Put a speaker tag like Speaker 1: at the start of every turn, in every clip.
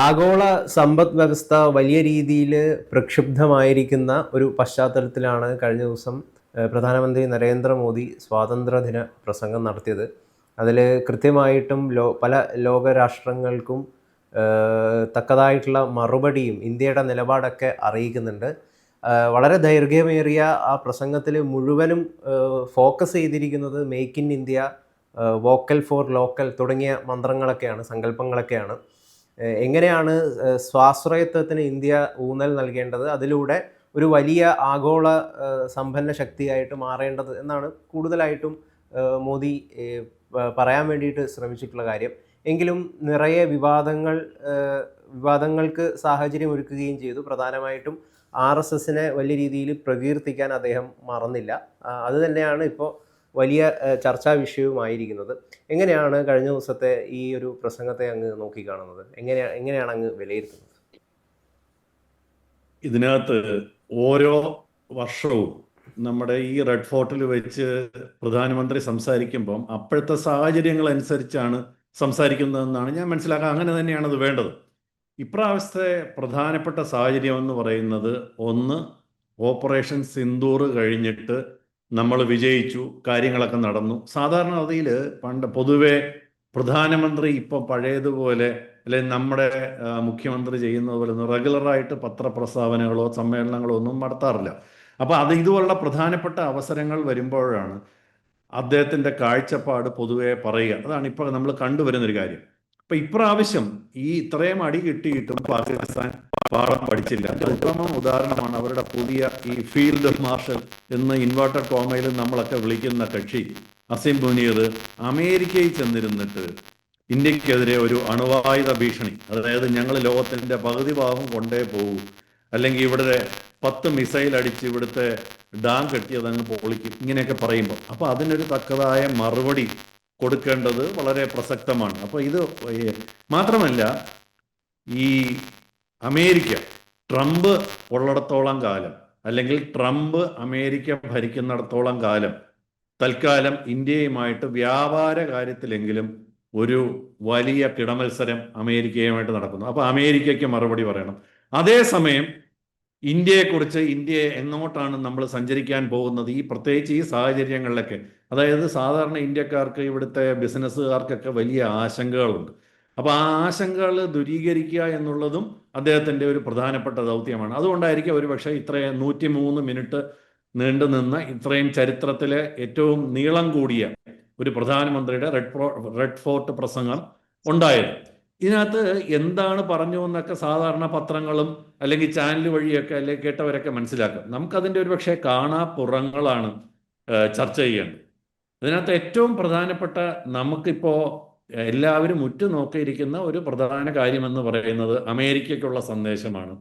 Speaker 1: ആഗോള സമ്പദ് വ്യവസ്ഥ വലിയ രീതിയിൽ പ്രക്ഷുബ്ധമായിരിക്കുന്ന ഒരു പശ്ചാത്തലത്തിലാണ് കഴിഞ്ഞ ദിവസം പ്രധാനമന്ത്രി നരേന്ദ്രമോദി സ്വാതന്ത്ര്യദിന പ്രസംഗം നടത്തിയത്. അതിൽ കൃത്യമായിട്ടും ലോ പല ലോകരാഷ്ട്രങ്ങൾക്കും തക്കതായിട്ടുള്ള മറുപടിയും ഇന്ത്യയുടെ നിലപാടൊക്കെ അറിയിക്കുന്നുണ്ട്. വളരെ ദൈർഘ്യമേറിയ ആ പ്രസംഗത്തിൽ മുഴുവനും ഫോക്കസ് ചെയ്തിരിക്കുന്നത് make in India vocal for local തുടങ്ങിയ മന്ത്രങ്ങളൊക്കെയാണ് സങ്കല്പങ്ങളൊക്കെയാണ്. എങ്ങനെയാണ് സ്വാശ്രയത്വത്തിന് ഇന്ത്യ ഊന്നൽ നൽകേണ്ടത്? അതിലൂടെ ഒരു വലിയ ആഗോള സമ്പന്ന ശക്തിയായിട്ട് മാറേണ്ടത് എന്നാണ് കൂടുതലായിട്ടും മോദി പറയാൻ വേണ്ടിയിട്ട് ശ്രമിച്ചിട്ടുള്ള കാര്യം. എങ്കിലും നിറയെ വിവാദങ്ങൾ വിവാദങ്ങൾക്ക് സാഹചര്യം ഒരുക്കുകയും ചെയ്തു. പ്രധാനമായിട്ടും ആർ എസ് എസിനെ വലിയ രീതിയിൽ പ്രകീർത്തിക്കാൻ അദ്ദേഹം മറന്നില്ല. അതുതന്നെയാണ് അത് തന്നെയാണ് ഇപ്പോൾ വലിയ ചർച്ചാ വിഷയവുമായിരിക്കുന്നത്. എങ്ങനെയാണ് കഴിഞ്ഞ ദിവസത്തെ ഈ ഒരു പ്രസംഗത്തെ അങ്ങ് നോക്കിക്കാണുന്നത്? എങ്ങനെയാണ് എങ്ങനെയാണ് അങ്ങ് വിലയിരുത്തുന്നത്?
Speaker 2: ഇതിനകത്ത് ഓരോ വർഷവും നമ്മുടെ ഈ റെഡ് ഫോർട്ടിൽ വെച്ച് പ്രധാനമന്ത്രി സംസാരിക്കുമ്പം അപ്പോഴത്തെ സാഹചര്യങ്ങൾ അനുസരിച്ചാണ് സംസാരിക്കുന്നതെന്നാണ് ഞാൻ മനസ്സിലാക്കുക അങ്ങനെ തന്നെയാണ് അത് വേണ്ടത്. ഇപ്രാവശ്യത്തെ പ്രധാനപ്പെട്ട സാഹചര്യം എന്ന് പറയുന്നത് ഒന്ന് ഓപ്പറേഷൻ സിന്ദൂർ കഴിഞ്ഞിട്ട് നമ്മൾ വിജയിച്ചു കാര്യങ്ങളൊക്കെ നടന്നു. സാധാരണ ഗതിയിൽ പണ്ട് പൊതുവെ പ്രധാനമന്ത്രി ഇപ്പോൾ പഴയതുപോലെ അല്ലെങ്കിൽ നമ്മുടെ മുഖ്യമന്ത്രി ചെയ്യുന്നത് പോലെ ഒന്നും റെഗുലറായിട്ട് പത്രപ്രസ്താവനകളോ സമ്മേളനങ്ങളോ ഒന്നും നടത്താറില്ല. അപ്പോൾ അത് ഇതുപോലുള്ള പ്രധാനപ്പെട്ട അവസരങ്ങൾ വരുമ്പോഴാണ് അദ്ദേഹത്തിന്റെ കാഴ്ചപ്പാട് പൊതുവെ പറയുക. അതാണ് ഇപ്പോൾ നമ്മൾ കണ്ടുവരുന്നൊരു കാര്യം. അപ്പൊ ഇപ്രാവശ്യം ഈ ഇത്രയും അടി കിട്ടിയിട്ടും പാകിസ്ഥാൻ പാഠം പഠിച്ചില്ല. ഉത്തമ ഉദാഹരണമാണ് അവരുടെ പുതിയ ഈ ഫീൽഡ് മാർഷൽ എന്ന് ഇൻവേർട്ടഡ് കോമയിൽ നമ്മളൊക്കെ വിളിക്കുന്ന കക്ഷി അസീം മുനീർ അമേരിക്കയിൽ ചെന്നിരുന്നിട്ട് ഇന്ത്യക്കെതിരെ ഒരു അണുവായുധ ഭീഷണി. അതായത് ഞങ്ങൾ ലോകത്തിന്റെ പകുതി ഭാഗം കൊണ്ടേ പോകൂ. അല്ലെങ്കിൽ ഇവിടെ പത്ത് മിസൈൽ അടിച്ച് ഇവിടുത്തെ ഡാം കെട്ടിയത് അങ്ങ് പൊളിക്കും. ഇങ്ങനെയൊക്കെ പറയുമ്പോൾ. അപ്പൊ അതിനൊരു തക്കതായ മറുപടി കൊടുക്കേണ്ടത് വളരെ പ്രസക്തമാണ്. അപ്പൊ ഇത് മാത്രമല്ല ഈ അമേരിക്ക. ട്രംപ് ഉള്ളിടത്തോളം കാലം. അല്ലെങ്കിൽ ട്രംപ് അമേരിക്ക ഭരിക്കുന്നിടത്തോളം കാലം. തൽക്കാലം ഇന്ത്യയുമായിട്ട് വ്യാപാര കാര്യത്തിലെങ്കിലും ഒരു വലിയ കിടമത്സരം അമേരിക്കയുമായിട്ട് നടക്കുന്നു. അപ്പൊ അമേരിക്കയ്ക്ക് മറുപടി പറയണം. അതേസമയം ഇന്ത്യയെക്കുറിച്ച് ഇന്ത്യയെ എങ്ങോട്ടാണ് നമ്മൾ സഞ്ചരിക്കാൻ പോകുന്നത്? ഈ പ്രത്യേകിച്ച് ഈ സാഹചര്യങ്ങളിലൊക്കെ. അതായത് സാധാരണ ഇന്ത്യക്കാർക്ക് ഇവിടുത്തെ ബിസിനസ്സുകാർക്കൊക്കെ വലിയ ആശങ്കകളുണ്ട്. അപ്പൊ ആ ആശങ്കകൾ ദൂരീകരിക്കുക എന്നുള്ളതും അദ്ദേഹത്തിന്റെ ഒരു പ്രധാനപ്പെട്ട ദൗത്യമാണ്. അതുകൊണ്ടായിരിക്കും ഒരു പക്ഷേ ഇത്രയും നൂറ്റി മൂന്ന് മിനിറ്റ് നീണ്ടു നിന്ന് ഇത്രയും ചരിത്രത്തിലെ ഏറ്റവും നീളം കൂടിയ ഒരു പ്രധാനമന്ത്രിയുടെ റെഡ് റെഡ് ഫോർട്ട് പ്രസംഗം ഉണ്ടായത്. ഇതിനകത്ത് എന്താണ് പറഞ്ഞു എന്നൊക്കെ സാധാരണ പത്രങ്ങളും അല്ലെങ്കിൽ ചാനൽ വഴിയൊക്കെ അല്ലെങ്കിൽ കേട്ടവരൊക്കെ മനസ്സിലാക്കും. നമുക്കതിന്റെ ഒരു പക്ഷേ കാണാപ്പുറങ്ങളാണ് ചർച്ച ചെയ്യേണ്ടത്. ഇതിനകത്ത് ഏറ്റവും പ്രധാനപ്പെട്ട നമുക്കിപ്പോൾ എല്ലാവരും ഉറ്റുനോക്കിയിരിക്കുന്ന ഒരു പ്രധാന കാര്യമെന്ന് പറയുന്നത് അമേരിക്കയ്ക്കുള്ള സന്ദേശമാണ്.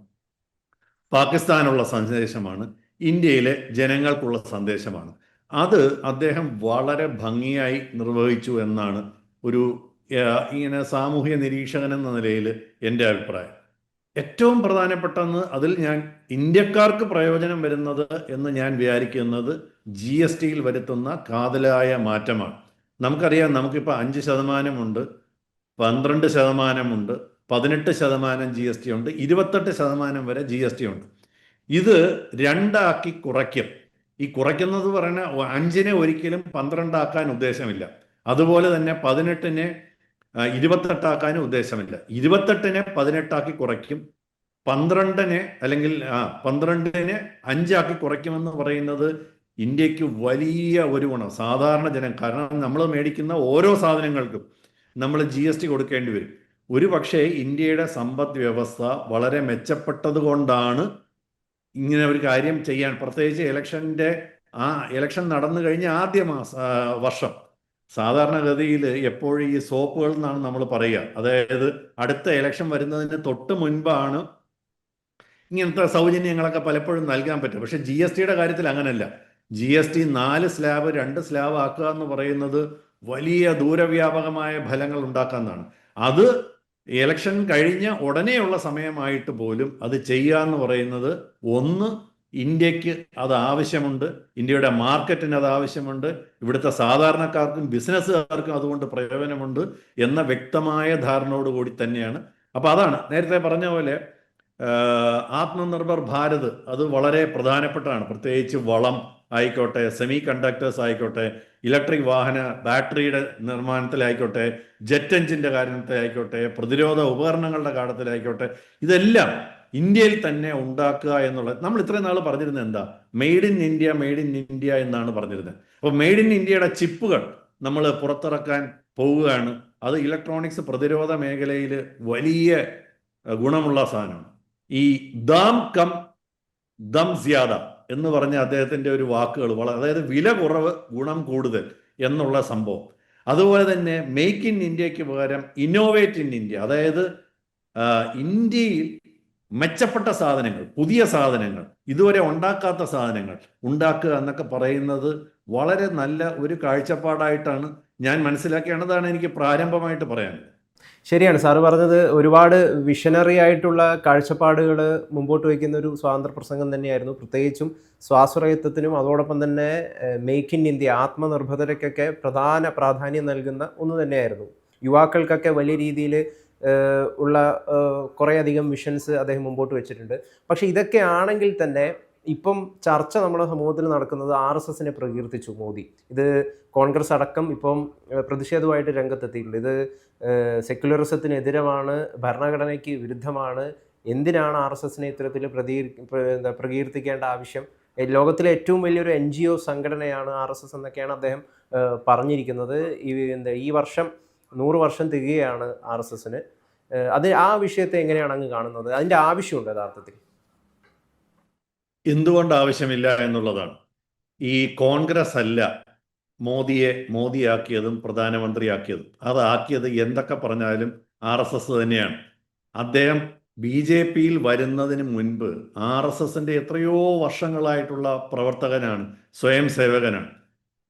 Speaker 2: പാകിസ്ഥാനുള്ള സന്ദേശമാണ്. ഇന്ത്യയിലെ ജനങ്ങൾക്കുള്ള സന്ദേശമാണ്. അത് അദ്ദേഹം വളരെ ഭംഗിയായി നിർവഹിച്ചു എന്നാണ് ഒരു ഇങ്ങനെ സാമൂഹ്യ നിരീക്ഷകൻ എന്ന നിലയിൽ എന്റെ അഭിപ്രായം. ഏറ്റവും പ്രധാനപ്പെട്ടെന്ന് അതിൽ ഞാൻ ഇന്ത്യക്കാർക്ക് പ്രയോജനം വരുന്നത് എന്ന് ഞാൻ വിചാരിക്കുന്നത് ജി എസ് ടിയിൽ വരുത്തുന്ന കാതലായ മാറ്റമാണ്. നമുക്കറിയാം നമുക്കിപ്പോൾ അഞ്ച് ശതമാനമുണ്ട് പന്ത്രണ്ട് ശതമാനമുണ്ട് പതിനെട്ട് ശതമാനം ജി എസ് ടി ഉണ്ട് ഇരുപത്തെട്ട് ശതമാനം വരെ ജി എസ് ടി ഉണ്ട്. ഇത് രണ്ടാക്കി കുറയ്ക്കും. ഈ കുറയ്ക്കുന്നത് പറയുന്ന അഞ്ചിനെ ഒരിക്കലും പന്ത്രണ്ടാക്കാൻ ഉദ്ദേശമില്ല. അതുപോലെ തന്നെ പതിനെട്ടിനെ ഇരുപത്തെട്ടാക്കാൻ ഉദ്ദേശമില്ല. ഇരുപത്തെട്ടിനെ പതിനെട്ടാക്കി കുറയ്ക്കും പന്ത്രണ്ടിനെ അല്ലെങ്കിൽ ആ പന്ത്രണ്ടിനെ അഞ്ചാക്കി കുറയ്ക്കുമെന്ന് പറയുന്നത് ഇന്ത്യയ്ക്ക് വലിയ ഒരു ഗുണം സാധാരണ ജനം കാരണം നമ്മൾ മേടിക്കുന്ന ഓരോ സാധനങ്ങൾക്കും നമ്മൾ ജി എസ് ടി കൊടുക്കേണ്ടി വരും. ഒരു പക്ഷേ ഇന്ത്യയുടെ സമ്പദ് വ്യവസ്ഥ വളരെ മെച്ചപ്പെട്ടത് കൊണ്ടാണ് ഇങ്ങനെ ഒരു കാര്യം ചെയ്യാൻ പ്രത്യേകിച്ച് ഇലക്ഷന്റെ ആ ഇലക്ഷൻ നടന്നു കഴിഞ്ഞ ആദ്യ മാസ വർഷം. സാധാരണഗതിയിൽ എപ്പോഴും ഈ സോപ്പുകൾ എന്നാണ് നമ്മൾ പറയുക. അതായത് അടുത്ത ഇലക്ഷൻ വരുന്നതിന് തൊട്ട് മുൻപാണ് ഇങ്ങനത്തെ സൗജന്യങ്ങളൊക്കെ പലപ്പോഴും നൽകാൻ പറ്റും പക്ഷെ ജി എസ് ടിയുടെ കാര്യത്തിൽ അങ്ങനല്ല. ജി എസ് ടി നാല് സ്ലാബ് രണ്ട് സ്ലാബ് ആക്കുക എന്ന് പറയുന്നത് വലിയ ദൂരവ്യാപകമായ ഫലങ്ങൾ ഉണ്ടാക്കാന്നാണ്. അത് ഇലക്ഷൻ കഴിഞ്ഞ ഉടനെയുള്ള സമയമായിട്ട് പോലും അത് ചെയ്യുക എന്ന് പറയുന്നത് ഒന്ന് ഇന്ത്യയ്ക്ക് അത് ആവശ്യമുണ്ട്. ഇന്ത്യയുടെ മാർക്കറ്റിന് അത് ആവശ്യമുണ്ട്. ഇവിടുത്തെ സാധാരണക്കാർക്കും ബിസിനസ്സുകാർക്കും അതുകൊണ്ട് പ്രയോജനമുണ്ട് എന്ന വ്യക്തമായ ധാരണയോടുകൂടി തന്നെയാണ്. അപ്പോൾ അതാണ്. നേരത്തെ പറഞ്ഞ പോലെ ആത്മനിർഭർ ഭാരത് അത് വളരെ പ്രധാനപ്പെട്ടതാണ്. പ്രത്യേകിച്ച് വളം ആയിക്കോട്ടെ സെമി കണ്ടക്ടേഴ്സ് ആയിക്കോട്ടെ ഇലക്ട്രിക് വാഹന ബാറ്ററിയുടെ നിർമ്മാണത്തിലായിക്കോട്ടെ ജെറ്റ് എഞ്ചിന്റെ കാര്യത്തിലായിക്കോട്ടെ പ്രതിരോധ ഉപകരണങ്ങളുടെ കാര്യത്തിലായിക്കോട്ടെ ഇതെല്ലാം ഇന്ത്യയിൽ തന്നെ ഉണ്ടാക്കുക എന്നുള്ളത് നമ്മൾ ഇത്രയും നാൾ പറഞ്ഞിരുന്നത് എന്താ? Made in India made in India എന്നാണ് പറഞ്ഞിരുന്നത്. അപ്പോൾ മെയ്ഡ് ഇൻ ഇന്ത്യയുടെ ചിപ്പുകൾ നമ്മൾ പുറത്തിറക്കാൻ പോവുകയാണ്. അത് ഇലക്ട്രോണിക്സ് പ്രതിരോധ മേഖലയിൽ വലിയ ഗുണമുള്ള സാധനമാണ്. ഈ ദാം കം ദം സ്യാദ എന്ന് പറഞ്ഞ അദ്ദേഹത്തിന്റെ ഒരു വാക്കുകൾ വളരെ അതായത് വില കുറവ് ഗുണം കൂടുതൽ എന്നുള്ള സംഭവം. അതുപോലെ തന്നെ മേക്ക് ഇൻ ഇന്ത്യയ്ക്ക് പകരം ഇന്നോവേറ്റ് ഇൻ ഇന്ത്യ അതായത് ഇന്ത്യയിൽ മെച്ചപ്പെട്ട സാധനങ്ങൾ പുതിയ സാധനങ്ങൾ ഇതുവരെ ഉണ്ടാക്കാത്ത സാധനങ്ങൾ ഉണ്ടാക്കുക എന്നൊക്കെ പറയുന്നത് വളരെ നല്ല ഒരു കാഴ്ചപ്പാടായിട്ടാണ് ഞാൻ മനസ്സിലാക്കേണ്ടതാണ് എനിക്ക് പ്രാരംഭമായിട്ട് പറയാനുള്ളത്.
Speaker 1: ശരിയാണ് സാറ് പറഞ്ഞത് ഒരുപാട് വിഷനറി ആയിട്ടുള്ള കാഴ്ചപ്പാടുകൾ മുമ്പോട്ട് വയ്ക്കുന്ന ഒരു സ്വാതന്ത്ര്യ പ്രസംഗം തന്നെയായിരുന്നു. പ്രത്യേകിച്ചും സ്വാശ്രയത്വത്തിനും അതോടൊപ്പം തന്നെ മേക്ക് ഇൻ ഇന്ത്യ ആത്മനിർഭരതയ്ക്കൊക്കെ പ്രധാന പ്രാധാന്യം നൽകുന്ന ഒന്ന് തന്നെയായിരുന്നു. യുവാക്കൾക്കൊക്കെ വലിയ രീതിയിൽ ഉള്ള കുറേയധികം മിഷൻസ് അദ്ദേഹം മുമ്പോട്ട് വെച്ചിട്ടുണ്ട്. പക്ഷേ ഇതൊക്കെ ആണെങ്കിൽ തന്നെ ഇപ്പം ചർച്ച നമ്മുടെ സമൂഹത്തിൽ നടക്കുന്നത് ആർ എസ് എസിനെ പ്രകീർത്തിച്ചു മോദി. ഇത് കോൺഗ്രസ് അടക്കം ഇപ്പം പ്രതിഷേധമായിട്ട് രംഗത്തെത്തിയിട്ടുണ്ട്. ഇത് സെക്യുലറിസത്തിനെതിരമാണ് ഭരണഘടനയ്ക്ക് വിരുദ്ധമാണ്. എന്തിനാണ് ആർ എസ് എസിനെ ഇത്തരത്തിൽ പ്രകീർത്തിക്കേണ്ട ആവശ്യം? ലോകത്തിലെ ഏറ്റവും വലിയൊരു എൻ ജി ഒ സംഘടനയാണ് ആർ എസ് എസ് എന്നൊക്കെയാണ് അദ്ദേഹം പറഞ്ഞിരിക്കുന്നത്. ഈ എന്താ ഈ വർഷം നൂറ് വർഷം തികയാണ് ആർ എസ് എസിന്. അത് ആ വിഷയത്തെ എങ്ങനെയാണ് അങ്ങ് കാണുന്നത്? അതിന്റെ ആവശ്യമുണ്ട് യഥാർത്ഥത്തിൽ?
Speaker 2: എന്തുകൊണ്ട് ആവശ്യമില്ല എന്നുള്ളതാണ്. ഈ കോൺഗ്രസ് അല്ല മോദിയെ മോദിയാക്കിയതും പ്രധാനമന്ത്രിയാക്കിയതും. അതാക്കിയത് എന്തൊക്കെ പറഞ്ഞാലും ആർ എസ് എസ് തന്നെയാണ്. അദ്ദേഹം ബി ജെ പിയിൽ വരുന്നതിന് മുൻപ് ആർ എസ് എസിന്റെ എത്രയോ വർഷങ്ങളായിട്ടുള്ള പ്രവർത്തകനാണ് സ്വയം സേവകനാണ്.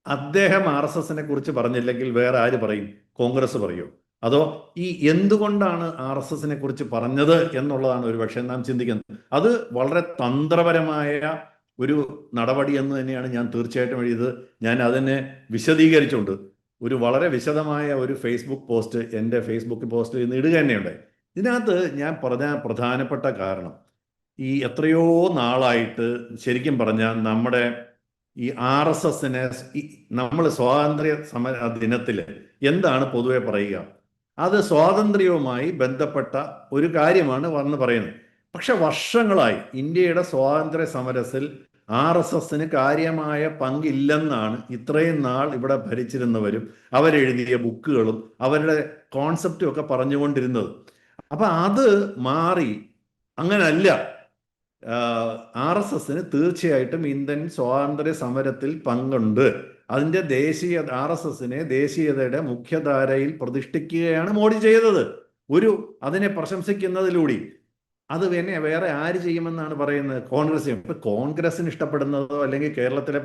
Speaker 2: അദ്ദേഹം ആർ എസ് എസിനെ കുറിച്ച് പറഞ്ഞില്ലെങ്കിൽ വേറെ ആര് പറയും? കോൺഗ്രസ് പറയോ? അതോ ഈ എന്തുകൊണ്ടാണ് ആർ എസ് എസിനെ കുറിച്ച് പറഞ്ഞത് എന്നുള്ളതാണ് ഒരു പക്ഷേ നാം ചിന്തിക്കുന്നത്. അത് വളരെ തന്ത്രപരമായ ഒരു നടപടി എന്ന് തന്നെയാണ് ഞാൻ തീർച്ചയായിട്ടും എഴുതിയത്. ഞാൻ അതിനെ വിശദീകരിച്ചുകൊണ്ട് ഒരു വളരെ വിശദമായ ഒരു ഫേസ്ബുക്ക് പോസ്റ്റ് എന്റെ ഫേസ്ബുക്ക് പോസ്റ്റ് ഇന്ന് ഇടുക തന്നെയുണ്ടായി ഇതിനകത്ത് ഞാൻ പറഞ്ഞ പ്രധാനപ്പെട്ട കാരണം ഈ എത്രയോ നാളായിട്ട് ശരിക്കും പറഞ്ഞാൽ നമ്മുടെ ഈ ആർ എസ് എസിനെ നമ്മൾ സ്വാതന്ത്ര്യ സമര ദിനത്തിൽ എന്താണ് പൊതുവെ പറയുക? അത് സ്വാതന്ത്ര്യവുമായി ബന്ധപ്പെട്ട ഒരു കാര്യമാണ് വന്ന് പറയുന്നത്. പക്ഷെ വർഷങ്ങളായി ഇന്ത്യയുടെ സ്വാതന്ത്ര്യ സമരത്തിൽ ആർ എസ് എസിന് കാര്യമായ പങ്കില്ലെന്നാണ് ഇത്രയും നാൾ ഇവിടെ ഭരിച്ചിരുന്നവരും അവരെഴുതിയ ബുക്കുകളും അവരുടെ കോൺസെപ്റ്റും ഒക്കെ പറഞ്ഞുകൊണ്ടിരുന്നത്. അപ്പൊ അത് മാറി അങ്ങനല്ല. ആർ എസ് എസിന് തീർച്ചയായിട്ടും ഇന്ത്യൻ സ്വാതന്ത്ര്യ സമരത്തിൽ പങ്കുണ്ട്. അതിന്റെ ദേശീയ ആർ എസ് എസിനെ ദേശീയതയുടെ മുഖ്യധാരയിൽ പ്രതിഷ്ഠിക്കുകയാണ് മോഡി ചെയ്തത്. ഒരു അതിനെ പ്രശംസിക്കുന്നതിലൂടെ. അത് പിന്നെ വേറെ ആര് ചെയ്യുമെന്നാണ് പറയുന്നത്? കോൺഗ്രസ് ഇപ്പൊ കോൺഗ്രസിന് ഇഷ്ടപ്പെടുന്നതോ അല്ലെങ്കിൽ കേരളത്തിലെ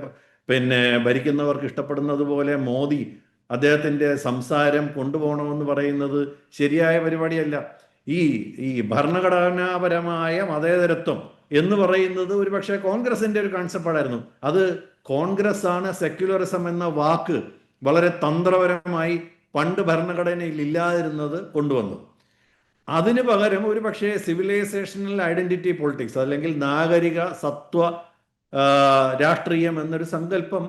Speaker 2: പിന്നെ ഭരിക്കുന്നവർക്ക് ഇഷ്ടപ്പെടുന്നത് പോലെ മോദി അദ്ദേഹത്തിന്റെ സംസാരം കൊണ്ടുപോകണമെന്ന് പറയുന്നത് ശരിയായ പരിപാടിയല്ല. ഈ ഈ ഭരണഘടനാപരമായ മതേതരത്വം എന്ന് പറയുന്നത് ഒരു പക്ഷേ കോൺഗ്രസിന്റെ ഒരു കൺസെപ്റ്റായിരുന്നു അത് കോൺഗ്രസ് ആണ് സെക്യുലറിസം എന്ന വാക്ക് വളരെ തന്ത്രപരമായി പണ്ട് ഭരണഘടനയിൽ ഇല്ലാതിരുന്നത് കൊണ്ടുവന്നു. അതിന് പകരം ഒരു പക്ഷേ സിവിലൈസേഷണൽ ഐഡന്റിറ്റി പൊളിറ്റിക്സ് അല്ലെങ്കിൽ നാഗരിക സത്വ രാഷ്ട്രീയം എന്നൊരു സങ്കല്പം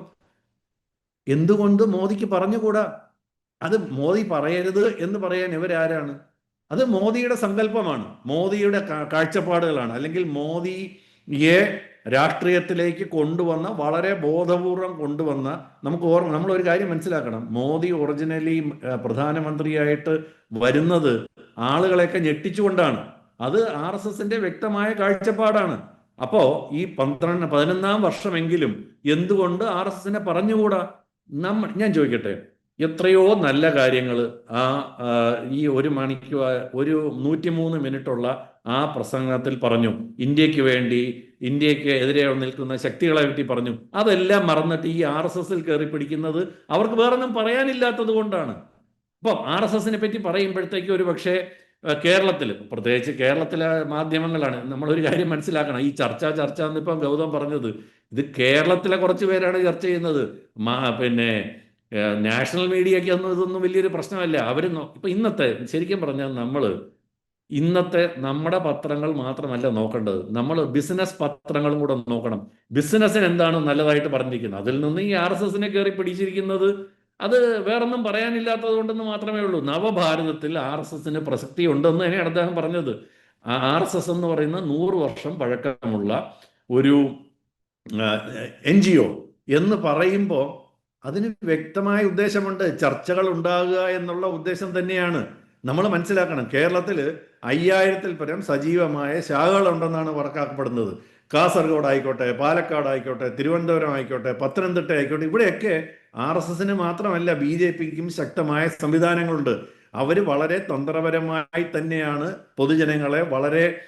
Speaker 2: എന്തുകൊണ്ട് മോദിക്ക് പറഞ്ഞുകൂടാ? അത് മോദി പറയരുത് എന്ന് പറയാൻ ഇവരാരാണ്? അത് മോദിയുടെ സങ്കല്പമാണ്. മോദിയുടെ കാഴ്ചപ്പാടുകളാണ്. അല്ലെങ്കിൽ മോദിയെ രാഷ്ട്രീയത്തിലേക്ക് കൊണ്ടുവന്ന വളരെ ബോധപൂർവം കൊണ്ടുവന്ന നമുക്ക് ഓർമ്മ നമ്മൾ ഒരു കാര്യം മനസ്സിലാക്കണം. മോദി ഒറിജിനലി പ്രധാനമന്ത്രിയായിട്ട് വരുന്നത് ആളുകളെയൊക്കെ ഞെട്ടിച്ചുകൊണ്ടാണ്. അത് ആർ എസ് എസിന്റെ വ്യക്തമായ കാഴ്ചപ്പാടാണ്. അപ്പോ ഈ പന്ത്രണ്ട് പതിനൊന്നാം വർഷമെങ്കിലും എന്തുകൊണ്ട് ആർ എസ് എസിനെ പറഞ്ഞുകൂടാ? നമ്മ ഞാൻ ചോദിക്കട്ടെ. എത്രയോ നല്ല കാര്യങ്ങൾ ആ ഈ ഒരു മണിക്കൂർ ഒരു നൂറ്റിമൂന്ന് മിനിറ്റുള്ള ആ പ്രസംഗത്തിൽ പറഞ്ഞു. ഇന്ത്യയ്ക്ക് വേണ്ടി ഇന്ത്യയ്ക്ക് എതിരെ നിൽക്കുന്ന ശക്തികളെ പറ്റി പറഞ്ഞു. അതെല്ലാം മറന്നിട്ട് ഈ ആർ എസ് എസിൽ കയറി പിടിക്കുന്നത് അവർക്ക് വേറൊന്നും പറയാനില്ലാത്തത് കൊണ്ടാണ്. അപ്പം ആർ എസ് എസിനെ പറ്റി പറയുമ്പോഴത്തേക്ക് ഒരു പക്ഷേ കേരളത്തിൽ പ്രത്യേകിച്ച് കേരളത്തിലെ മാധ്യമങ്ങളാണ് നമ്മളൊരു കാര്യം മനസ്സിലാക്കണം. ഈ ചർച്ച ചർച്ച എന്നിപ്പം ഗൗതം പറഞ്ഞത്. ഇത് കേരളത്തിലെ കുറച്ച് പേരാണ് ചർച്ച ചെയ്യുന്നത്. പിന്നെ നാഷണൽ മീഡിയയ്ക്ക് ഒന്നും ഇതൊന്നും വലിയൊരു പ്രശ്നമല്ല. അവർ ഇപ്പം ഇന്നത്തെ ശരിക്കും പറഞ്ഞാൽ നമ്മൾ ഇന്നത്തെ നമ്മുടെ പത്രങ്ങൾ മാത്രമല്ല നോക്കേണ്ടത്. നമ്മൾ ബിസിനസ് പത്രങ്ങളും കൂടെ നോക്കണം. ബിസിനസ്സിന് എന്താണ് നല്ലതായിട്ട് പറഞ്ഞിരിക്കുന്നത്? അതിൽ നിന്ന് ഈ ആർ എസ് എസിനെ കയറി പിടിച്ചിരിക്കുന്നത് അത് വേറൊന്നും പറയാനില്ലാത്തത് കൊണ്ടെന്ന് മാത്രമേ ഉള്ളൂ. നവഭാരതത്തിൽ ആർ എസ് എസിന് പ്രസക്തി ഉണ്ടെന്ന് തന്നെയാണ് അദ്ദേഹം പറഞ്ഞത്. ആർ എസ് എസ് എന്ന് പറയുന്ന നൂറ് വർഷം പഴക്കമുള്ള ഒരു എൻ ജി ഒ എന്ന് പറയുമ്പോൾ അതിന് വ്യക്തമായ ഉദ്ദേശമുണ്ട്. ചർച്ചകൾ ഉണ്ടാകുക എന്നുള്ള ഉദ്ദേശം തന്നെയാണ്. നമ്മൾ മനസ്സിലാക്കണം കേരളത്തിൽ അയ്യായിരത്തിൽ പരം സജീവമായ ശാഖകളുണ്ടെന്നാണ് കണക്കാക്കപ്പെടുന്നത് കാസർഗോഡ് ആയിക്കോട്ടെ പാലക്കാട് ആയിക്കോട്ടെ തിരുവനന്തപുരം ആയിക്കോട്ടെ പത്തനംതിട്ട ആയിക്കോട്ടെ ഇവിടെയൊക്കെ ആർ എസ് എസിന് മാത്രമല്ല ബി ജെ പിക്കും ശക്തമായ സംവിധാനങ്ങളുണ്ട്. അവർ വളരെ തന്ത്രപരമായി തന്നെയാണ് പൊതുജനങ്ങളെ വളരെ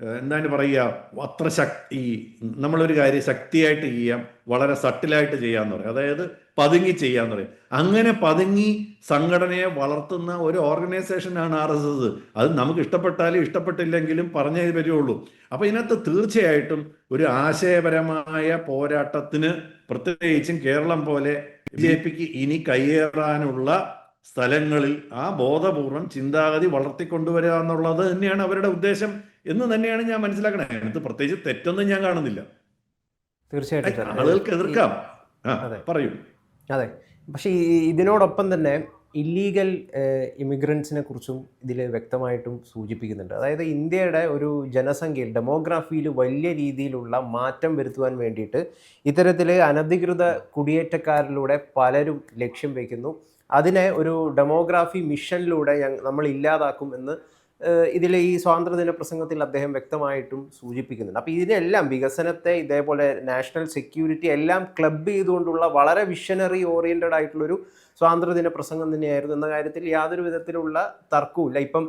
Speaker 2: എന്താണ് പറയുക അത്ര ശക്തി നമ്മളൊരു കാര്യം ശക്തിയായിട്ട് ചെയ്യാം വളരെ സട്ടിലായിട്ട് ചെയ്യാന്ന് പറയും. അതായത് പതുങ്ങി ചെയ്യാന്ന് പറയും. അങ്ങനെ പതുങ്ങി സംഘടനയെ വളർത്തുന്ന ഒരു ഓർഗനൈസേഷനാണ് ആർ എസ് എസ്. അത് നമുക്ക് ഇഷ്ടപ്പെട്ടാലും ഇഷ്ടപ്പെട്ടില്ലെങ്കിലും പറഞ്ഞേ വരികയുള്ളൂ അപ്പൊ ഇതിനകത്ത് തീർച്ചയായിട്ടും ഒരു ആശയപരമായ പോരാട്ടത്തിന് പ്രത്യേകിച്ചും കേരളം പോലെ ബി ജെ പിക്ക് ഇനി കയ്യേറാനുള്ള സ്ഥലങ്ങളിൽ ആ ബോധപൂർവം ചിന്താഗതി വളർത്തിക്കൊണ്ടുവരിക എന്നുള്ളത് തന്നെയാണ് അവരുടെ ഉദ്ദേശം എന്ന് തന്നെയാണ് ഞാൻ മനസ്സിലാക്കണേ അതിനകത്ത് പ്രത്യേകിച്ച് തെറ്റൊന്നും ഞാൻ കാണുന്നില്ല.
Speaker 1: തീർച്ചയായിട്ടും.
Speaker 2: ആളുകൾക്ക് എതിർക്കാം. പറയൂ.
Speaker 1: അതെ. പക്ഷേ ഇതിനോടൊപ്പം തന്നെ ഇല്ലീഗൽ ഇമിഗ്രൻസിനെ കുറിച്ചും ഇതിൽ വ്യക്തമായിട്ടും സൂചിപ്പിക്കുന്നുണ്ട്. അതായത് ഇന്ത്യയുടെ ഒരു ജനസംഖ്യയിൽ ഡെമോഗ്രാഫിയിൽ വലിയ രീതിയിലുള്ള മാറ്റം വരുത്തുവാൻ വേണ്ടിയിട്ട് ഇത്തരത്തിൽ അനധികൃത കുടിയേറ്റക്കാരിലൂടെ പലരും ലക്ഷ്യം വയ്ക്കുന്നു അതിനെ ഒരു ഡെമോഗ്രാഫി മിഷനിലൂടെ നമ്മൾ ഇല്ലാതാക്കും എന്ന് ഇതിൽ ഈ സ്വാതന്ത്ര്യദിന പ്രസംഗത്തിൽ അദ്ദേഹം വ്യക്തമായിട്ടും സൂചിപ്പിക്കുന്നുണ്ട്. അപ്പോൾ ഇതിനെല്ലാം വികസനത്തെ ഇതേപോലെ നാഷണൽ സെക്യൂരിറ്റി എല്ലാം ക്ലബ് ചെയ്തുകൊണ്ടുള്ള വളരെ വിഷനറി ഓറിയന്റഡ് ആയിട്ടുള്ളൊരു സ്വാതന്ത്ര്യദിന പ്രസംഗം തന്നെയായിരുന്നു. എന്ന കാര്യത്തിൽ യാതൊരു വിധത്തിലുള്ള തർക്കവുമില്ല. ഇപ്പം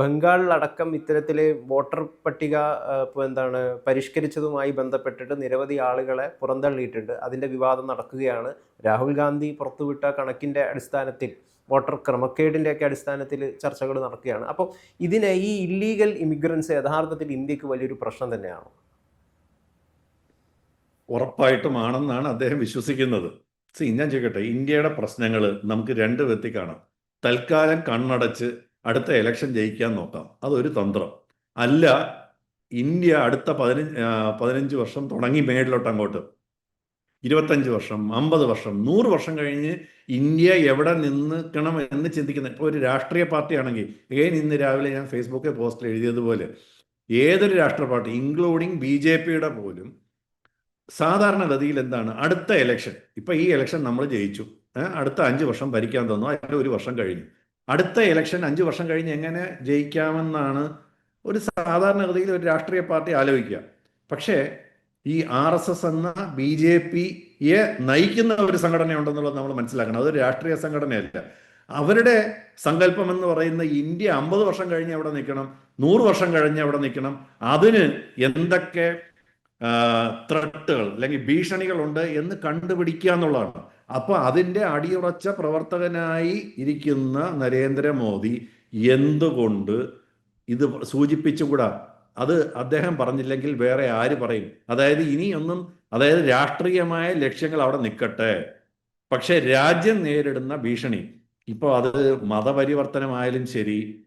Speaker 1: ബംഗാളിലടക്കം ഇത്തരത്തിൽ വോട്ടർ പട്ടിക ഇപ്പോൾ എന്താണ് പരിഷ്കരിച്ചതുമായി ബന്ധപ്പെട്ടിട്ട് നിരവധി ആളുകളെ പുറന്തള്ളിയിട്ടുണ്ട്. അതിന്റെ വിവാദം നടക്കുകയാണ്. രാഹുൽ ഗാന്ധി പുറത്തുവിട്ട കണക്കിന്റെ അടിസ്ഥാനത്തിൽ വോട്ടർ ക്രമക്കേടിന്റെയൊക്കെ അടിസ്ഥാനത്തിൽ ചർച്ചകൾ നടക്കുകയാണ്. അപ്പോൾ ഇതിനെ ഈ ഇല്ലീഗൽ ഇമിഗ്രൻസ് യഥാർത്ഥത്തിൽ ഇന്ത്യയ്ക്ക് വലിയൊരു പ്രശ്നം തന്നെയാണ്?
Speaker 2: ഉറപ്പായിട്ടും ആണെന്നാണ് അദ്ദേഹം വിശ്വസിക്കുന്നത്. സി ഞാൻ ചോദിക്കട്ടെ ഇന്ത്യയുടെ പ്രശ്നങ്ങൾ നമുക്ക് രണ്ട് വ്യക്തി കാണാം. തൽക്കാലം കണ്ണടച്ച് അടുത്ത ഇലക്ഷൻ ജയിക്കാൻ നോക്കാം. അതൊരു തന്ത്രം. അല്ല ഇന്ത്യ അടുത്ത പതിനഞ്ച് പതിനഞ്ച് വർഷം തുടങ്ങി മേളിലോട്ട് അങ്ങോട്ട്. ഇരുപത്തഞ്ച് വർഷം അമ്പത് വർഷം നൂറ് വർഷം കഴിഞ്ഞ് ഇന്ത്യ എവിടെ നിൽക്കണം എന്ന് ചിന്തിക്കുന്ന ഇപ്പോൾ ഒരു രാഷ്ട്രീയ പാർട്ടിയാണെങ്കിൽ ഏൻ ഇന്ന് രാവിലെ ഞാൻ ഫേസ്ബുക്കിൽ പോസ്റ്റ് എഴുതിയതുപോലെ ഏതൊരു രാഷ്ട്രീയ പാർട്ടി ഇൻക്ലൂഡിങ് ബി ജെ പിയുടെ പോലും സാധാരണഗതിയിൽ എന്താണ് അടുത്ത ഇലക്ഷൻ ഇപ്പൊ ഈ ഇലക്ഷൻ നമ്മൾ ജയിച്ചു അടുത്ത അഞ്ച് വർഷം ഭരിക്കാൻ തന്നു അതിന്റെ ഒരു വർഷം കഴിഞ്ഞു. അടുത്ത ഇലക്ഷൻ അഞ്ച് വർഷം കഴിഞ്ഞ് എങ്ങനെ ജയിക്കാമെന്നാണ് ഒരു സാധാരണഗതിയിൽ ഒരു രാഷ്ട്രീയ പാർട്ടി ആലോചിക്കുക. പക്ഷേ ഈ ആർ എസ് എസ് എന്ന ബി ജെ പിയെ നയിക്കുന്ന ഒരു സംഘടനയുണ്ടെന്നുള്ളത് നമ്മൾ മനസ്സിലാക്കണം. അതൊരു രാഷ്ട്രീയ സംഘടനയല്ല. അവരുടെ സങ്കല്പം എന്ന് പറയുന്ന ഇന്ത്യ അമ്പത് വർഷം കഴിഞ്ഞ് അവിടെ നിൽക്കണം നൂറ് വർഷം കഴിഞ്ഞ് അവിടെ നിൽക്കണം. അതിന് എന്തൊക്കെ ത്രട്ടുകൾ അല്ലെങ്കിൽ ഭീഷണികളുണ്ട് എന്ന് കണ്ടുപിടിക്കുക എന്നുള്ളതാണ്. അപ്പൊ അതിന്റെ അടിയുറച്ച പ്രവർത്തകനായി ഇരിക്കുന്ന നരേന്ദ്രമോദി എന്തുകൊണ്ട് ഇത് സൂചിപ്പിച്ചുകൂടാ? അത് അദ്ദേഹം പറഞ്ഞില്ലെങ്കിൽ വേറെ ആര് പറയും? അതായത് ഇനിയൊന്നും അതായത് രാഷ്ട്രീയമായ ലക്ഷ്യങ്ങൾ അവിടെ നിൽക്കട്ടെ. പക്ഷെ രാജ്യം നേരിടുന്ന ഭീഷണി. ഇപ്പോൾ അത് മതപരിവർത്തനമായാലും ശരി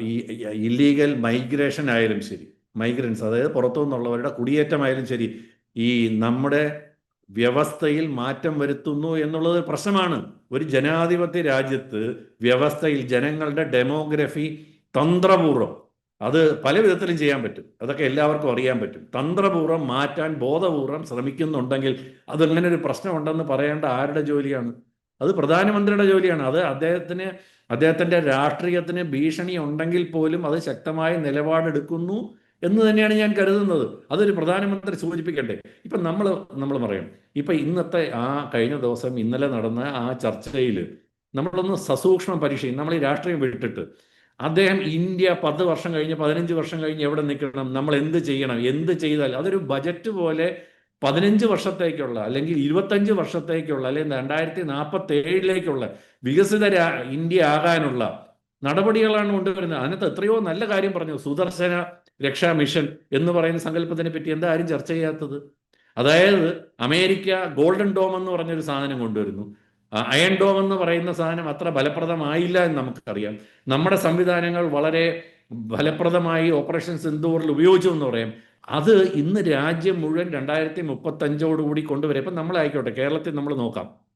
Speaker 2: ഈ ഇല്ലീഗൽ മൈഗ്രേഷൻ ആയാലും ശരി മൈഗ്രൻസ് അതായത് പുറത്തു നിന്നുള്ളവരുടെ കുടിയേറ്റമായാലും ശരി ഈ നമ്മുടെ വ്യവസ്ഥയിൽ മാറ്റം വരുത്തുന്നു എന്നുള്ളത് പ്രശ്നമാണ്. ഒരു ജനാധിപത്യ രാജ്യത്ത് വ്യവസ്ഥയിൽ ജനങ്ങളുടെ ഡെമോഗ്രഫി തന്ത്രപൂർവം അത് പല വിധത്തിലും ചെയ്യാൻ പറ്റും. അതൊക്കെ എല്ലാവർക്കും അറിയാൻ പറ്റും. തന്ത്രപൂർവം മാറ്റാൻ ബോധപൂർവം ശ്രമിക്കുന്നുണ്ടെങ്കിൽ അതങ്ങനെ ഒരു പ്രശ്നമുണ്ടെന്ന് പറയേണ്ട ആരുടെ ജോലിയാണ്? അത് പ്രധാനമന്ത്രിയുടെ ജോലിയാണ്. അത് അദ്ദേഹത്തിന് അദ്ദേഹത്തിന്റെ രാഷ്ട്രീയത്തിന് ഭീഷണി ഉണ്ടെങ്കിൽ പോലും അത് ശക്തമായ നിലപാടെടുക്കുന്നു എന്ന് തന്നെയാണ് ഞാൻ കരുതുന്നത്. അതൊരു പ്രധാനമന്ത്രി സൂചിപ്പിക്കട്ടെ ഇപ്പൊ നമ്മൾ നമ്മൾ പറയും ഇപ്പൊ ഇന്നത്തെ ആ കഴിഞ്ഞ ദിവസം ഇന്നലെ നടന്ന ആ ചർച്ചയിൽ നമ്മളൊന്ന് സസൂക്ഷ്മം പരീക്ഷയും നമ്മൾ ഈ രാഷ്ട്രീയം വിട്ടിട്ട് അദ്ദേഹം ഇന്ത്യ പത്ത് വർഷം കഴിഞ്ഞ് പതിനഞ്ച് വർഷം കഴിഞ്ഞ് എവിടെ നിൽക്കണം? നമ്മൾ എന്ത് ചെയ്യണം? എന്ത് ചെയ്താൽ? അതൊരു ബജറ്റ് പോലെ പതിനഞ്ച് വർഷത്തേക്കുള്ള അല്ലെങ്കിൽ ഇരുപത്തഞ്ച് വർഷത്തേക്കുള്ള അല്ലെങ്കിൽ രണ്ടായിരത്തി നാൽപ്പത്തി ഏഴിലേക്കുള്ള വികസിത ഇന്ത്യ ആകാനുള്ള നടപടികളാണ് കൊണ്ടുവരുന്നത്. അതിനകത്ത് എത്രയോ നല്ല കാര്യം പറഞ്ഞു. സുദർശന രക്ഷാ മിഷൻ എന്ന് പറയുന്ന സങ്കല്പത്തിനെ പറ്റി എന്താ ആരും ചർച്ച ചെയ്യാത്തത്? അതായത് അമേരിക്ക ഗോൾഡൻ ഡോം എന്ന് പറഞ്ഞൊരു സാധനം കൊണ്ടുവരുന്നു. അയൺ ഡോം എന്ന് പറയുന്ന സാധനം അത്ര ഫലപ്രദമായില്ല എന്ന് നമുക്കറിയാം. നമ്മുടെ സംവിധാനങ്ങൾ വളരെ ഫലപ്രദമായി ഓപ്പറേഷൻ സിന്ദൂറിൽ ഉപയോഗിച്ചു എന്ന് പറയാം. അത് ഇന്ന് രാജ്യം മുഴുവൻ രണ്ടായിരത്തി മുപ്പത്തഞ്ചോടുകൂടി കൊണ്ടുവരും. ഇപ്പം നമ്മളായിക്കോട്ടെ കേരളത്തിൽ നമ്മൾ നോക്കാം.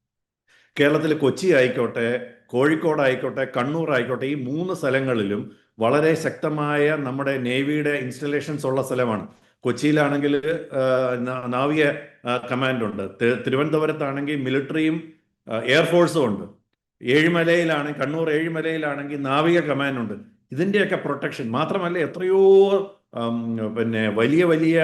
Speaker 2: കേരളത്തിൽ കൊച്ചി ആയിക്കോട്ടെ കോഴിക്കോട് ആയിക്കോട്ടെ കണ്ണൂർ ആയിക്കോട്ടെ ഈ മൂന്ന് സ്ഥലങ്ങളിലും വളരെ ശക്തമായ നമ്മുടെ നേവിയുടെ ഇൻസ്റ്റലേഷൻസ് ഉള്ള സ്ഥലമാണ്. കൊച്ചിയിലാണെങ്കിൽ നാവിക കമാൻഡ് ഉണ്ട്. തിരുവനന്തപുരത്താണെങ്കിൽ മിലിറ്ററിയും എയർഫോഴ്സും ഉണ്ട്. ഏഴിമലയിലാണ് കണ്ണൂർ ഏഴിമലയിലാണെങ്കിൽ നാവിക കമാൻഡ് ഉണ്ട്. ഇതിന്റെയൊക്കെ പ്രൊട്ടക്ഷൻ മാത്രമല്ല എത്രയോ പിന്നെ വലിയ വലിയ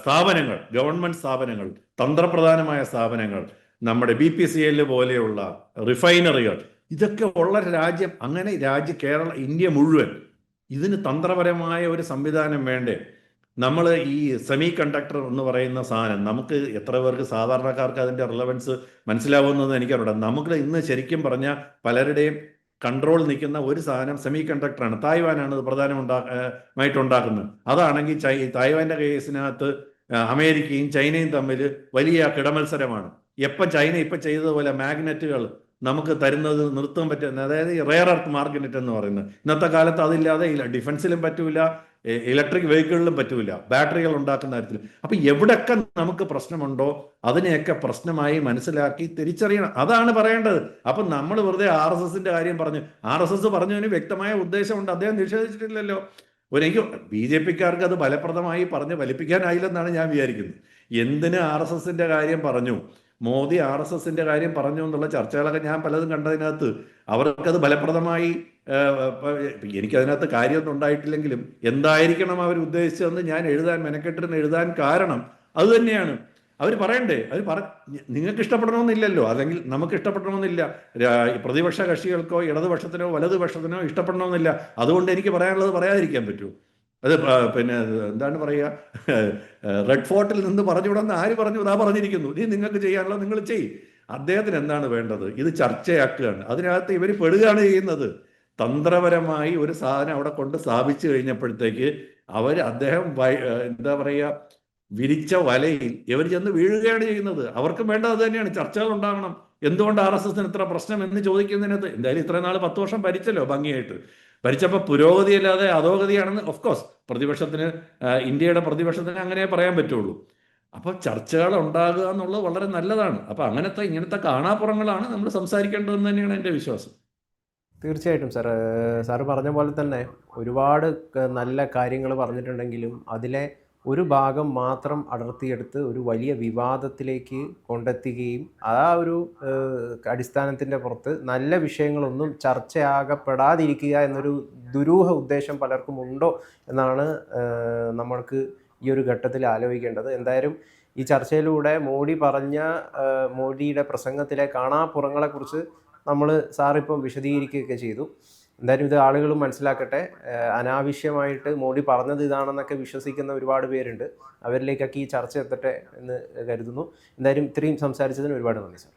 Speaker 2: സ്ഥാപനങ്ങൾ ഗവൺമെന്റ് സ്ഥാപനങ്ങൾ തന്ത്രപ്രധാനമായ സ്ഥാപനങ്ങൾ നമ്മുടെ ബി പി സി എൽ പോലെയുള്ള റിഫൈനറികൾ ഇതൊക്കെ ഉള്ള രാജ്യം അങ്ങനെ രാജ്യ കേരള ഇന്ത്യ മുഴുവൻ ഇതിന് തന്ത്രപരമായ ഒരു സംവിധാനം വേണ്ടേ? നമ്മൾ ഈ സെമി കണ്ടക്ടർ എന്ന് പറയുന്ന സാധനം നമുക്ക് എത്ര പേർക്ക് സാധാരണക്കാർക്ക് അതിന്റെ റിലവൻസ് മനസ്സിലാവുന്നത് എനിക്കറിയാം നമുക്ക് ഇന്ന് ശരിക്കും പറഞ്ഞാൽ പലരുടെയും കൺട്രോൾ നിൽക്കുന്ന ഒരു സാധനം സെമി കണ്ടക്ടറാണ് തായ്വാനാണ് ഇത് പ്രധാനം ഉണ്ടാക്കുന്നത് അതാണെങ്കിൽ ചൈ തായ്വാന്റെ കേസിനകത്ത് അമേരിക്കയും ചൈനയും തമ്മിൽ വലിയ കിടമത്സരമാണ്. എപ്പം ചൈന ഇപ്പം ചെയ്തതുപോലെ മാഗ്നറ്റുകൾ നമുക്ക് തരുന്നത് നിർത്താൻ പറ്റുന്ന അതായത് റെയർ എർത്ത് മാർഗനറ്റ് എന്ന് പറയുന്നത്. ഇന്നത്തെ കാലത്ത് അതില്ലാതെ ഇല്ല. ഡിഫൻസിലും പറ്റൂല. ഇലക്ട്രിക് വെഹിക്കിളിലും പറ്റൂല. ബാറ്ററികൾ ഉണ്ടാക്കുന്ന കാര്യത്തിൽ. അപ്പൊ എവിടൊക്കെ നമുക്ക് പ്രശ്നമുണ്ടോ അതിനെയൊക്കെ പ്രശ്നമായി മനസ്സിലാക്കി തിരിച്ചറിയണം. അതാണ് പറയേണ്ടത്. അപ്പൊ നമ്മൾ വെറുതെ ആർ എസ് എസിന്റെ കാര്യം പറഞ്ഞു. ആർ എസ് എസ് പറഞ്ഞതിന് വ്യക്തമായ ഉദ്ദേശമുണ്ട്. അദ്ദേഹം നിഷേധിച്ചിട്ടില്ലല്ലോ. ഒരു എനിക്ക് ബി ജെ പിക്കാർക്ക് അത് ഫലപ്രദമായി പറഞ്ഞ് ഫലിപ്പിക്കാനായില്ലെന്നാണ് ഞാൻ വിചാരിക്കുന്നത്. എന്തിന് ആർ എസ് എസിന്റെ കാര്യം പറഞ്ഞു? മോദി ആർ എസ് എസിന്റെ കാര്യം പറഞ്ഞു എന്നുള്ള ചർച്ചകളൊക്കെ ഞാൻ പലതും കണ്ടതിനകത്ത് അവർക്കത് ഫലപ്രദമായി എനിക്കതിനകത്ത് കാര്യമൊന്നും ഉണ്ടായിട്ടില്ലെങ്കിലും എന്തായിരിക്കണം അവർ ഉദ്ദേശിച്ചതെന്ന് ഞാൻ എഴുതാൻ മെനക്കെട്ടിരുന്ന് എഴുതാൻ കാരണം അത് തന്നെയാണ്. അവർ പറയണ്ടേ? അവർ പറ നിങ്ങൾക്ക് ഇഷ്ടപ്പെടണമെന്നില്ലല്ലോ. അല്ലെങ്കിൽ നമുക്ക് ഇഷ്ടപ്പെടണമെന്നില്ല. പ്രതിപക്ഷ കക്ഷികൾക്കോ ഇടതുപക്ഷത്തിനോ വലതുപക്ഷത്തിനോ ഇഷ്ടപ്പെടണമെന്നില്ല. അതുകൊണ്ട് എനിക്ക് പറയാനുള്ളത് പറയാതിരിക്കാൻ പറ്റുമോ? അത് പിന്നെ എന്താണ് പറയുക? റെഡ് ഫോർട്ടിൽ നിന്ന് പറഞ്ഞുവിടെന്ന് ആര് പറഞ്ഞു? ഇതാ പറഞ്ഞിരിക്കുന്നു. നീ നിങ്ങൾക്ക് ചെയ്യാനുള്ളത് നിങ്ങൾ ചെയ് അദ്ദേഹത്തിന് എന്താണ് വേണ്ടത്? ഇത് ചർച്ചയാക്കുകയാണ്. അതിനകത്ത് ഇവർ പെടുകയാണ് ചെയ്യുന്നത്. തന്ത്രപരമായി ഒരു സാധനം അവിടെ കൊണ്ട് സ്ഥാപിച്ചു കഴിഞ്ഞപ്പോഴത്തേക്ക് അവർ അദ്ദേഹം എന്താ പറയുക? വിരിച്ച വലയിൽ ഇവർ ചെന്ന് വീഴുകയാണ് ചെയ്യുന്നത്. അവർക്കും വേണ്ടത് തന്നെയാണ്. ചർച്ചകൾ ഉണ്ടാകണം. എന്തുകൊണ്ട് ആർ എസ് എസിന് ഇത്ര പ്രശ്നം എന്ന് ചോദിക്കുന്നതിനകത്ത്? എന്തായാലും ഇത്ര നാൾ പത്ത് വർഷം ഭരിച്ചല്ലോ ഭംഗിയായിട്ട്. ഭരിച്ചപ്പോൾ പുരോഗതിയല്ലാതെ അധോഗതിയാണെന്ന് ഓഫ് കോഴ്സ് പ്രതിപക്ഷത്തിന് ഇന്ത്യയുടെ പ്രതിപക്ഷത്തിന് അങ്ങനെ പറയാൻ പറ്റുള്ളൂ. അപ്പോൾ ചർച്ചകൾ ഉണ്ടാകുക എന്നുള്ളത് വളരെ നല്ലതാണ്. അപ്പോൾ അങ്ങനത്തെ ഇങ്ങനത്തെ കാണാപ്പുറങ്ങളാണ് നമ്മൾ സംസാരിക്കേണ്ടതെന്ന് തന്നെയാണ് എന്റെ വിശ്വാസം.
Speaker 1: തീർച്ചയായിട്ടും സാർ സാറ് പറഞ്ഞ പോലെ തന്നെ ഒരുപാട് നല്ല കാര്യങ്ങൾ പറഞ്ഞിട്ടുണ്ടെങ്കിലും അതിലെ ഒരു ഭാഗം മാത്രം അടർത്തിയെടുത്ത് ഒരു വലിയ വിവാദത്തിലേക്ക് കൊണ്ടെത്തുകയും ആ ഒരു അടിസ്ഥാനത്തിന്റെ പുറത്ത് നല്ല വിഷയങ്ങളൊന്നും ചർച്ചയാകപ്പെടാതിരിക്കുക എന്നൊരു ദുരൂഹ ഉദ്ദേശം പലർക്കും ഉണ്ടോ എന്നാണ് നമ്മൾക്ക് ഈ ഒരു ഘട്ടത്തിൽ ആലോചിക്കേണ്ടത്. എന്തായാലും ഈ ചർച്ചയിലൂടെ മോഡി പറഞ്ഞ മോഡിയുടെ പ്രസംഗത്തിലെ കാണാപ്പുറങ്ങളെക്കുറിച്ച് നമ്മൾ സാറിപ്പം വിശദീകരിക്കുകയൊക്കെ ചെയ്തു. എന്തായാലും ഇത് ആളുകൾ മനസ്സിലാക്കട്ടെ. അനാവശ്യമായിട്ട് മോഡി പറഞ്ഞത് ഇതാണെന്നൊക്കെ വിശ്വസിക്കുന്ന ഒരുപാട് പേരുണ്ട്. അവരിലേക്കൊക്കെ ഈ ചർച്ച എത്തട്ടെ എന്ന് കരുതുന്നു. എന്തായാലും ഇത്രയും സംസാരിച്ചതിന് ഒരുപാട് നന്ദി സാർ.